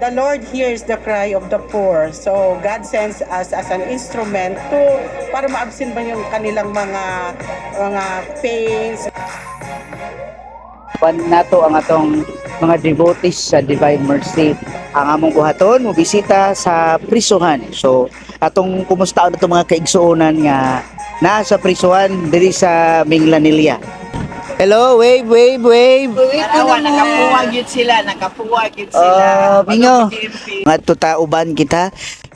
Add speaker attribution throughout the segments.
Speaker 1: The Lord hears the cry of the poor. So God sends us as an instrument to para maabsin ba yung kanilang mga mga pains,
Speaker 2: Pan nato ang atong mga devotees sa Divine Mercy. Ang among buhaton mo bisita sa prisuhan. So atong kumusta na mga kaigsuonan nga nasa prisuhan diri sa Minglanilla. Hello, wave, wave, wave.
Speaker 3: Arawan, nakapuwag yun sila, nakapuwag yun sila.
Speaker 2: Oh, bingo.
Speaker 3: Pag-DMP.
Speaker 2: Nga tutauban kita.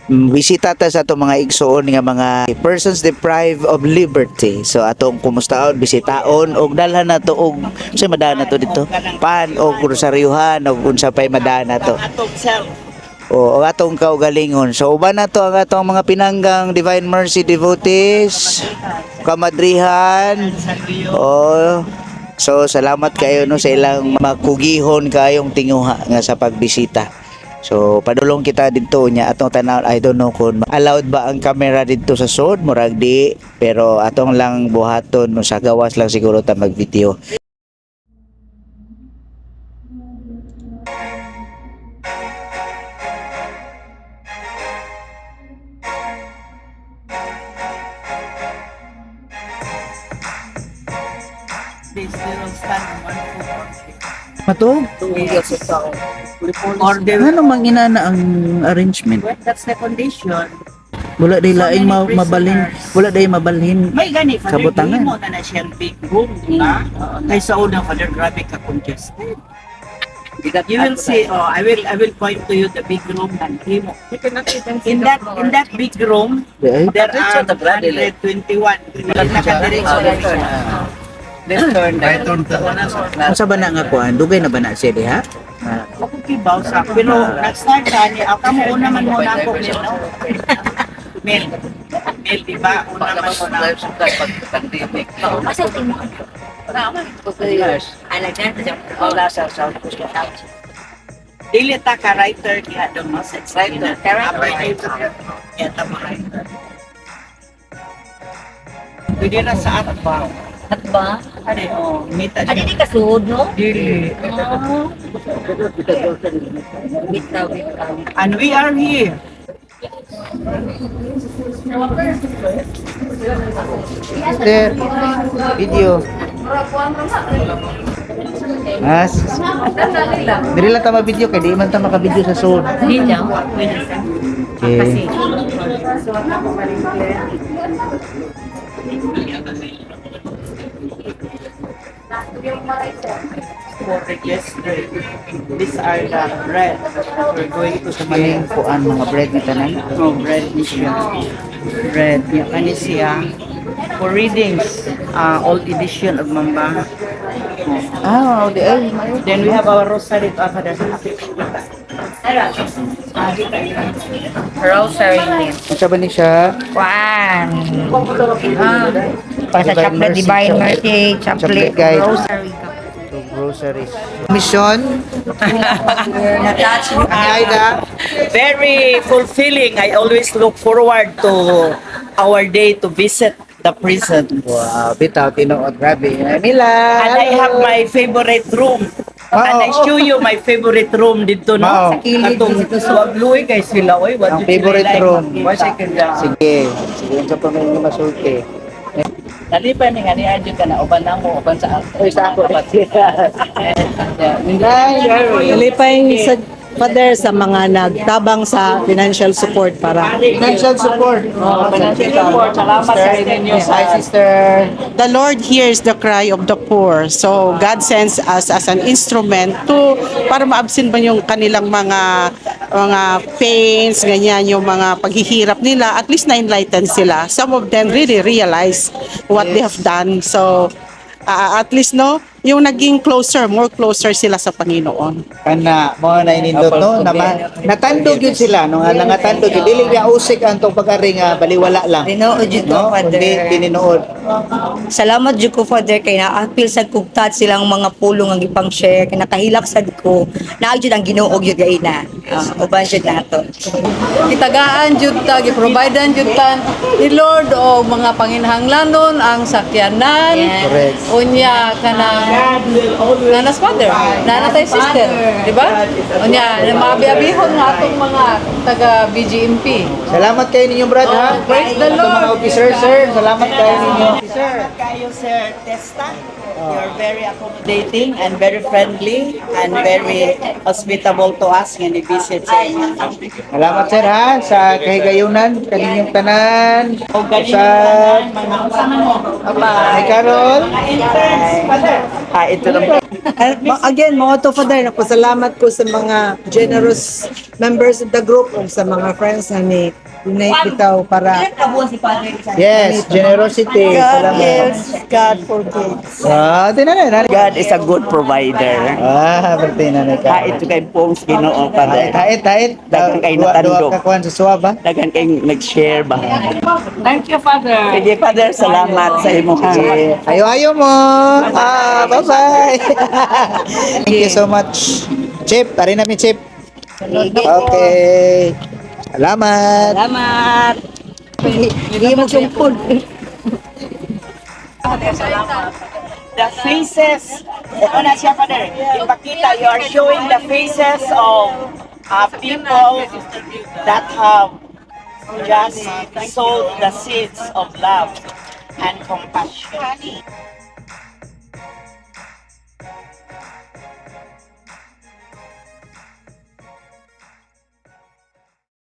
Speaker 2: mm, Bisita ta sa atong mga igsuon nga mga persons deprived of liberty. So atong kumustaon, bisitaon og dalhan na to og sa madana to dito. Pan og rosaryuhan og unsa pay madana to.
Speaker 3: Ang atong self.
Speaker 2: O atong kaugalingon. So uban na to ang atong mga pinanggang Divine Mercy devotees, kamadrihan. Oh. So salamat kayo no sa ilang makugihon kayong tinguha nga sa pagbisita. So padulong kita dito nya atong tanaw I don't know kung allowed ba ang camera dito sa sud murag di pero atong lang buhaton no sa gawas lang siguro ta mag-video. Matug?
Speaker 3: Order.
Speaker 2: Ano mang inana ang arrangement?
Speaker 3: That's the condition.
Speaker 2: Wala day
Speaker 3: So
Speaker 2: laing ma- mabalhin, wala day mabalhin.
Speaker 3: May gani, Father,
Speaker 2: Kabutangan.
Speaker 3: mo na na siyang big room, di ba? Kaysa una, Father, grabe ka congested. You will see, oh, I will I will point to you the big room and himo. In that in that big room,
Speaker 2: Ay,
Speaker 3: there are 121. Nakadiretso na siya. Let's turn that.
Speaker 2: Unsa ba na nga kuan? Dugay na ba na siya diha? Ah,
Speaker 3: Ako kibaw sa pero nag-start ka ni ako mo una man muna ako Mel. no? Mel. Mel di ba? Una man muna ako.
Speaker 4: Masa timo ka? Ko Anak na sa wala sa South Coast tao.
Speaker 3: Dili ta ka writer diha do mo sa
Speaker 4: Writer, ka writer.
Speaker 3: Ya ta mo writer. Pwede na sa ato ba?
Speaker 4: At ba?
Speaker 3: Ano mita
Speaker 4: Adi di ka suod no?
Speaker 3: Dili.
Speaker 4: Ah. Bitaw bitaw.
Speaker 3: And we are here.
Speaker 2: Sister, video. Mas, dili lang ta video kay di man ta maka-video sa sud.
Speaker 4: Di lang.
Speaker 2: Okay.
Speaker 3: For yesterday. These are the bread. We're going to
Speaker 2: Sa maning kuan mga bread ni tanan.
Speaker 3: Oh, bread ni siya. Bread niya kani siya. For readings, uh, old edition of Mamba.
Speaker 2: Ah, di ay.
Speaker 3: Then we have our rosary to Father
Speaker 4: Rosary.
Speaker 2: Unsa ba ni siya?
Speaker 4: Kwan. Ah. Para sa chaplet Divine
Speaker 2: chaplet-
Speaker 4: Mercy,
Speaker 2: chaplet
Speaker 4: rosary.
Speaker 2: So, groceries. Mission. Aida.
Speaker 3: Very fulfilling. I always look forward to our day to visit the prison.
Speaker 2: Wow, bitaw tinuod grabe. Mila.
Speaker 3: And I have my favorite room. And I show you my favorite room dito, no? Sa kilid dito. So, luwi kay sila, oy. What
Speaker 2: Ang
Speaker 3: did
Speaker 2: favorite
Speaker 3: like?
Speaker 2: room.
Speaker 3: What second lang.
Speaker 2: Sige. Sige, unsa pa may masulti.
Speaker 3: Nalipan ni nga ni Adyo ka na, uban na mo, uban sa ako.
Speaker 2: Oy, sa ako.
Speaker 5: Nalipay sa Father sa mga nagtabang sa financial support para
Speaker 2: Financial support.
Speaker 3: Oh, financial support. Salamat sa inyo sa
Speaker 2: Hi, sister.
Speaker 1: the Lord hears the cry of the poor. So God sends us as an instrument to para maabsin ba yung kanilang mga mga pains, ganyan yung mga paghihirap nila. At least na-enlighten sila. Some of them really realize what they have done. So ah, at least no, yung naging closer, more closer sila sa Panginoon.
Speaker 2: Kana mo na inindot no naman natandog yun sila no nga nangatandog yun dili niya usik ang tong pag-ari nga baliwala lang
Speaker 4: Tinuod yun to,
Speaker 2: no
Speaker 4: Father.
Speaker 2: kundi tininood
Speaker 4: Salamat jud ko Father kay naapil sa kugtat silang mga pulong ang ipang share kay nakahilak sad ko. Naa jud ang Ginoo jud gaina. Uh, uban jud nato.
Speaker 5: gitagaan jud ta giprovidean jud ta ni Lord o mga panginahanglanon ang sakyanan
Speaker 4: Yes.
Speaker 2: correct
Speaker 5: unya kanang
Speaker 3: God will always
Speaker 6: Nanas mother, nana tayo sister, di ba? O niya, mga biabihon nga itong mga taga BGMP.
Speaker 2: Salamat kayo ninyo, Brad, ha?
Speaker 6: Oh, praise the
Speaker 2: Ito mga
Speaker 6: Lord.
Speaker 2: officer, sir. Salamat kayo ninyo.
Speaker 3: Sir, kayo Sir Testa. You're very accommodating and very friendly and very hospitable to us when we visit sa inyo.
Speaker 2: Salamat, sir, ha? Sa kahigayunan, kaninyong tanan.
Speaker 3: O galing
Speaker 2: Sa...
Speaker 3: mga kasama mo.
Speaker 2: Hi, Carol.
Speaker 3: Ah, ito lang.
Speaker 5: Again, mga to Father, napasalamat ko sa mga generous members of the group o sa mga friends na ni Unite bitaw para
Speaker 2: Yes, generosity. Salamat.
Speaker 3: God forgives.
Speaker 2: Ah, tinan na.
Speaker 3: God is a good provider.
Speaker 2: Ah, berarti na na ka.
Speaker 3: Kahit ito kay Pong Ginoo
Speaker 2: Hait, hait, hait.
Speaker 3: Dagang kayo
Speaker 2: Dua-
Speaker 3: natandog.
Speaker 2: Dua ka kuhan sa suwab, ha?
Speaker 3: Dagan kayong nag-share ba? Thank you, Father. Sige, Father, salamat sa imo
Speaker 2: Ayo-ayo mo. Ah, bye-bye. Thank you so much. Chip, tari namin, Chip. Okay. Salamat.
Speaker 3: Salamat.
Speaker 4: Hindi mo sungkod.
Speaker 3: The faces, na siya, Father. Ipakita, you are showing the faces of uh, people that have just sowed the seeds of love and compassion.